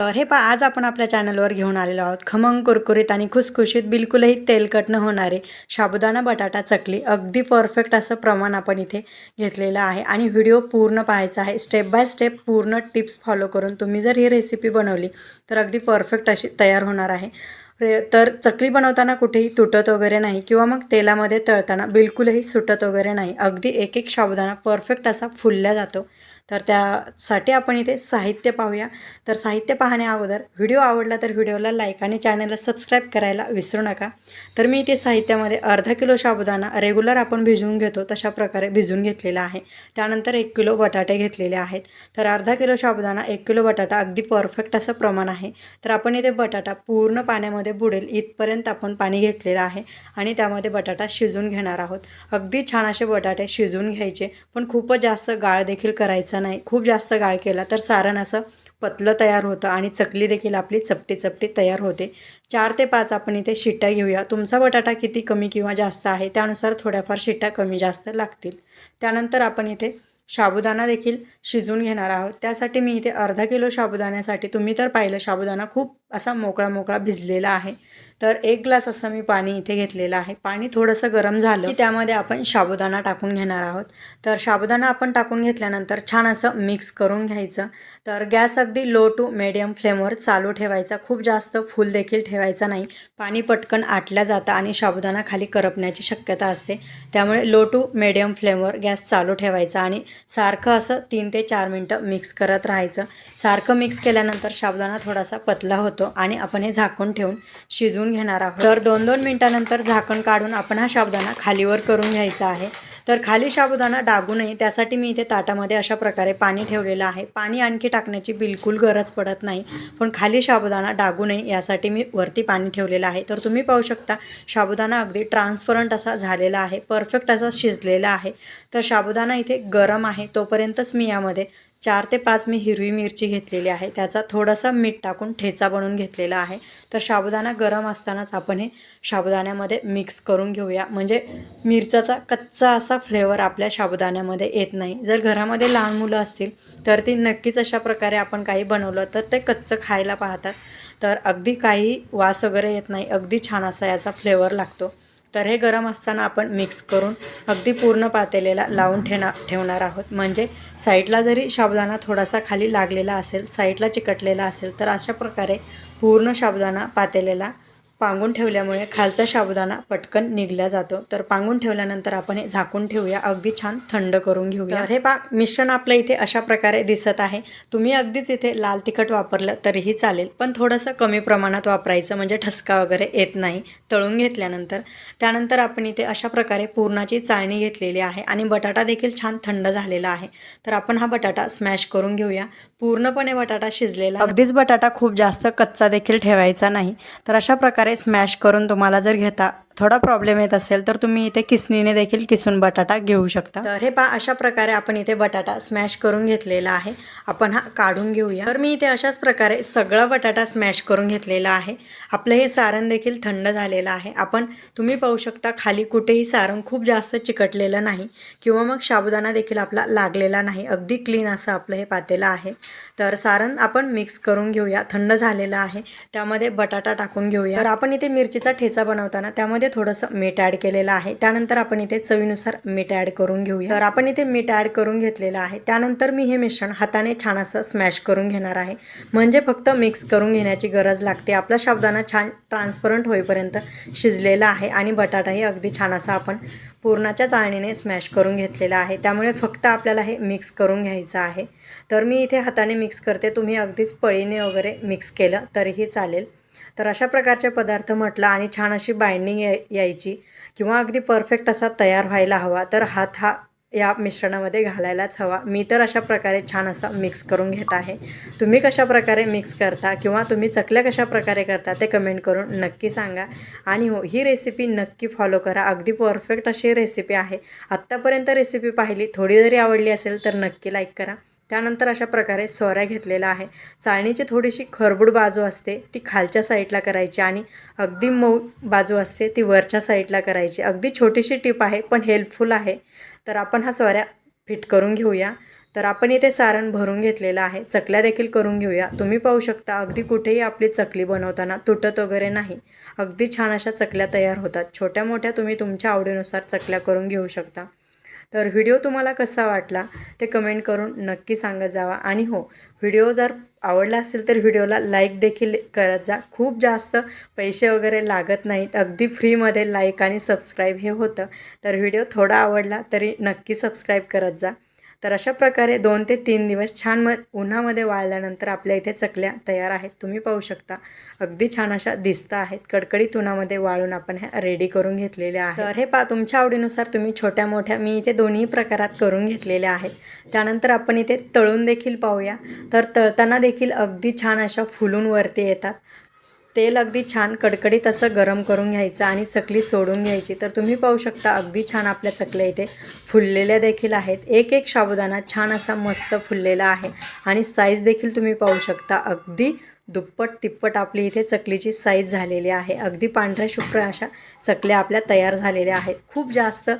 तर हे पा आज आपण आपल्या चॅनलवर घेऊन आलेलो आहोत. खमंग कुरकुरीत आणि खुसखुशीत बिलकुलही तेलकट न होणारे साबुदाणा बटाटा चकली अगदी परफेक्ट असं प्रमाण आपण इथे घेतलेलं आहे. आणि व्हिडिओ पूर्ण पाहायचा आहे. स्टेप बाय स्टेप पूर्ण टिप्स फॉलो करून तुम्ही जर ही रेसिपी बनवली तर अगदी परफेक्ट अशी तयार होणार आहे. रे तर चकली बनवताना कुठेही तुटत वगैरे नाही किंवा मग तेलामध्ये तळताना बिलकुलही सुटत वगैरे नाही. अगदी एक एक साबुदाणा परफेक्ट असा फुलल्या जातो. तर त्यासाठी आपण इथे साहित्य पाहूया. तर साहित्य पाहण्या अगोदर व्हिडिओ आवडला तर व्हिडिओला लाईक आणि चॅनलला सबस्क्राईब करायला विसरू नका. तर मी इथे साहित्यामध्ये अर्धा किलो साबुदाणा रेग्युलर आपण भिजवून घेतो तशा प्रकारे भिजून घेतलेला आहे. त्यानंतर एक किलो बटाटे घेतलेले आहेत. तर अर्धा किलो शाबुदाना एक किलो बटाटा अगदी परफेक्ट असं प्रमाण आहे. तर आपण इथे बटाटा पूर्ण पाण्यामध्ये बुडेल इथपर्यंत आपण पाणी घेतलेलं आहे आणि त्यामध्ये बटाटा शिजून घेणार आहोत. अगदी छान असे बटाटे शिजून घ्यायचे पण खूपच जास्त गाळ देखील करायचा नाही. खूप जास्त गाळ केला तर सारण असं पतलं तयार होतं आणि चकली देखील आपली चपटी चपटी तयार होते. चार ते पाच आपण इथे शिट्ट्या घेऊया. तुमचा बटाटा किती कमी किंवा जास्त आहे त्यानुसार थोड्याफार शिट्ट्या कमी जास्त लागतील. त्यानंतर आपण इथे साबुदाणा देखील शिजवून घेणार आहोत. त्यासाठी मी इथे अर्धा किलो साबुदाण्यासाठी तुम्ही तर पाहिलं साबुदाणा खूप असा मोकळा मोकळा भिजलेला आहे. तर एक ग्लास असं मी पाणी इथे घेतलेलं आहे. पाणी थोडंसं गरम झालं की त्यामध्ये आपण साबुदाणा टाकून घेणार आहोत. तर साबुदाणा आपण टाकून घेतल्यानंतर छान असं मिक्स करून घ्यायचं. तर गॅस अगदी लो टू मिडियम फ्लेमवर चालू ठेवायचा. खूप जास्त फुल देखील ठेवायचा नाही. पाणी पटकन आटल्या जातं आणि साबुदाणा खाली करपण्याची शक्यता असते. त्यामुळे लो टू मिडियम फ्लेमवर गॅस चालू ठेवायचा आणि सारखं असं तीन ते चार मिनटं मिक्स करत राहायचं. सारखं मिक्स केल्यानंतर साबुदाणा थोडासा पतला होतो. आणि आपण हे झाकून ठेवून शिजवून घेणार आहोत. तर दोन दोन मिनटानंतर झाकण काढून आपण हा साबुदाणा खालीवर करून घ्यायचा आहे. तर खाली साबुदाणा डागू नये त्यासाठी मी इथे ताटामध्ये अशा प्रकारे पाणी ठेवलेलं आहे. पाणी आणखी टाकण्याची बिलकुल गरज पडत नाही पण खाली साबुदाणा डागू नये यासाठी मी वरती पाणी ठेवलेलं आहे. तर तुम्ही पाहू शकता साबुदाणा अगदी ट्रान्सपरंट असा झालेला आहे परफेक्ट असा शिजलेला आहे. तर साबुदाणा इथे गरम आहे तोपर्यंतच मी यामध्ये चार ते पाच मी हिरवी मिरची घेतलेली आहे. त्याचा थोडासा मीठ टाकून ठेचा बनवून घेतलेला आहे. तर साबुदाणा गरम असतानाच आपण हे साबुदाण्यामध्ये मिक्स करून घेऊया. म्हणजे मिरच्याचा कच्चा असा फ्लेवर आपल्या साबुदाण्यामध्ये येत नाही. जर घरामध्ये लहान मुलं असतील तर ती नक्कीच अशा प्रकारे आपण काही बनवलं तर ते कच्चं खायला पाहतात. तर अगदी काही वास वगैरे येत नाही. अगदी छान असा याचा फ्लेवर लागतो. तर हे गरम असताना आपण मिक्स करून अगदी पूर्ण पातेलेला लावून ठेना ठेवणार आहोत. म्हणजे साईडला जरी साबुदाणा थोडासा खाली लागलेला असेल साईडला चिकटलेला असेल तर अशा प्रकारे पूर्ण साबुदाणा पातेलेला पांगून ठेवल्यामुळे खालचा साबुदाणा पटकन निघला जातो. तर पांगून ठेवल्यानंतर आपण हे झाकून ठेवूया. अगदी छान थंड करून घेऊया. हे पा मिश्रण आपलं इथे अशा प्रकारे दिसत आहे. तुम्ही अगदीच इथे लाल तिखट वापरलं तरीही चालेल पण थोडंसं कमी प्रमाणात वापरायचं म्हणजे ठसका वगैरे येत नाही तळून घेतल्यानंतर. त्यानंतर आपण इथे अशा प्रकारे पूर्णाची चाळणी घेतलेली आहे आणि बटाटा देखील छान थंड झालेला आहे. तर आपण हा बटाटा स्मॅश करून घेऊया. पूर्णपणे बटाटा शिजलेला अगदीच बटाटा खूप जास्त कच्चा देखील ठेवायचा नाही. तर अशा प्रकारे स्मॅश करून तुम्हाला जर घेता थोडा प्रॉब्लेम येत असेल तर तुम्ही इथे किसणीने देखील किसून बटाटा घेऊ शकता. तर हे पा अशा प्रकारे आपण इथे बटाटा स्मॅश करून घेतलेला आहे. आपण हा काढून घेऊया. तर मी इथे अशाच प्रकारे सगळा बटाटा स्मॅश करून घेतलेला आहे. आपलं हे सारण देखील थंड झालेलं आहे. आपण तुम्ही पाहू शकता खाली कुठेही सारण खूप जास्त चिकटलेलं नाही किंवा मग साबुदाणा देखील आपला लागलेला नाही. अगदी क्लीन असं आपलं हे पातेलं आहे. तर सारण आपण मिक्स करून घेऊया. थंड झालेलं आहे. त्यामध्ये बटाटा टाकून घेऊया. तर आपण इथे मिरचीचा ठेचा बनवताना त्यामध्ये थोडंसं मीठ ॲड केलेलं आहे. त्यानंतर आपण इथे चवीनुसार मीठ ॲड करून घेऊया. तर आपण इथे मीठ ॲड करून घेतलेलं आहे. त्यानंतर मी हे मिश्रण हाताने छान असं स्मॅश करून घेणार आहे. म्हणजे फक्त मिक्स करून घेण्याची गरज लागते. आपला शब्दांना छान ट्रान्सपरंट होईपर्यंत शिजलेला आहे आणि बटाटाही अगदी छान असा आपण पूर्णाच्या चाळणीने स्मॅश करून घेतलेला आहे. त्यामुळे फक्त आपल्याला हे मिक्स करून घ्यायचं आहे. तर मी इथे हाताने मिक्स करते. तुम्ही अगदीच पळीने वगैरे मिक्स केलं तरीही चालेल. तर अशा प्रकारचे पदार्थ म्हटलं आणि छान अशी बाइंडिंग याय यायची. किंवा अगदी परफेक्ट असा तयार व्हायला हवा तर हात हा या मिश्रणामध्ये घालायलाच हवा. मी तर अशा प्रकारे छान असा मिक्स करून घेत आहे. तुम्ही कशा प्रकारे मिक्स करता किंवा तुम्ही चकल्या कशा प्रकारे करता ते कमेंट करून नक्की सांगा. आणि हो ही रेसिपी नक्की फॉलो करा. अगदी परफेक्ट अशी रेसिपी आहे. आत्तापर्यंत रेसिपी पाहिली थोडी जरी आवडली असेल तर नक्की लाईक करा. त्यानंतर अशा प्रकारे सोऱ्या घेतलेला आहे. चाळणीची थोडीशी खरबूड बाजू असते ती खालच्या साईडला करायची आणि अगदी मऊ बाजू असते ती वरच्या साईडला करायची. अगदी छोटीशी टीप आहे पण हेल्पफुल आहे. तर आपण हा सोऱ्या फिट करून घेऊया. तर आपण इथे सारण भरून घेतलेलं आहे. चकल्या देखील करून घेऊया. तुम्ही पाहू शकता अगदी कुठेही आपली चकली बनवताना तुटत वगैरे नाही. अगदी छान अशा चकल्या तयार होतात. छोट्या मोठ्या तुम्ही तुमच्या आवडीनुसार चकल्या करून घेऊ शकता. तर व्हिडिओ तुम्हाला कसा वाटला ते कमेंट करून नक्की सांगत जावा. आणि हो व्हिडिओ जर आवडला असेल तर व्हिडिओला लाईक देखील करत जा. खूप जास्त पैसे वगैरे लागत नाहीत. अगदी फ्रीमध्ये लाईक आणि सबस्क्राईब हे होतं. तर व्हिडिओ थोडा आवडला तरी नक्की सबस्क्राईब करत जा. तर अशा प्रकारे दोन ते तीन दिवस छान म उन्हामध्ये वाळल्यानंतर आपल्या इथे चकल्या तयार आहेत. तुम्ही पाहू शकता. अगदी छान अशा दिसता आहेत. कडकडीत उन्हामध्ये वाळून आपण ह्या रेडी करून घेतलेल्या आहेत. तर हे पा तुमच्या आवडीनुसार तुम्ही छोट्या मोठ्या मी इथे दोन्ही प्रकारात करून घेतलेल्या आहेत. त्यानंतर आपण इथे तळून देखील पाहूया. तर तळताना देखील अगदी छान अशा फुलून वरती येतात. तेल अगदी छान कडकडीत असं गरम करून घ्यायचं आणि चकली सोडून घ्यायची. तर तुम्ही पाहू शकता अगदी छान आपल्या चकल्या इथे फुललेल्या देखील आहेत. एक एक साबुदाणा छान असा मस्त फुललेला आहे. आणि साईज देखील तुम्ही पाहू शकता. अगदी दुप्पट तिप्पट आपली इथे चकलीची साईज झालेली आहे. अगदी पांढऱ्या शुभ्र अशा चकल्या आपल्या तयार झालेल्या आहेत. खूप जास्त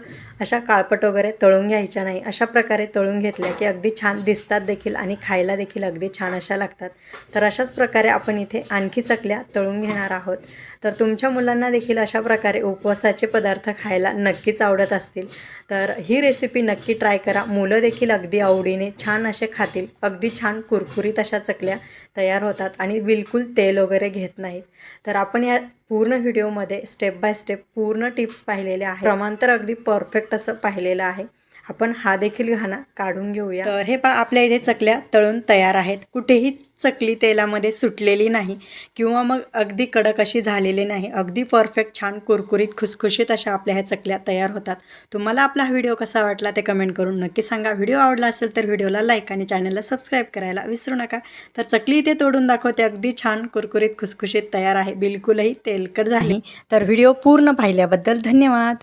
अशा काळपट वगैरे तळून घ्यायच्या नाही. अशा प्रकारे तळून घेतल्या की अगदी छान दिसतात देखील आणि खायला देखील अगदी छान अशा लागतात. तर अशाच प्रकारे आपण इथे आणखी चकल्या तळून घेणार आहोत. तर तुमच्या मुलांना देखील अशा प्रकारे उपवासाचे पदार्थ खायला नक्कीच आवडत असतील. तर ही रेसिपी नक्की ट्राय करा. मुलं देखील अगदी आवडीने छान असे खातील. अगदी छान कुरकुरीत अशा चकल्या तयार होतात आणि बिलकुल तेल वगैरे घेत नाहीत. तर आपण या पूर्ण व्हिडिओमध्ये स्टेप बाय स्टेप पूर्ण टिप्स पाहिलेले आहे प्रमाण तर अगदी परफेक्ट असं पाहिलेलं आहे. आपण हा देखील घाणा काढून घेऊया. तर हे पा आपल्या इथे चकल्या तळून तयार आहेत. कुठेही चकली तेलामध्ये सुटलेली नाही किंवा मग अगदी कडक अशी झालेली नाही. अगदी परफेक्ट छान कुरकुरीत खुसखुशीत अशा आपल्या ह्या चकल्या तयार होतात. तुम्हाला आपला हा व्हिडिओ कसा वाटला ते कमेंट करून नक्की सांगा. व्हिडिओ आवडला असेल तर व्हिडिओला लाईक आणि चॅनलला सबस्क्राईब करायला विसरू नका. तर चकली इथे तोडून दाखवते. अगदी छान कुरकुरीत खुसखुशीत तयार आहे. बिलकुलही तेलकट झाली. तर व्हिडिओ पूर्ण पाहिल्याबद्दल धन्यवाद.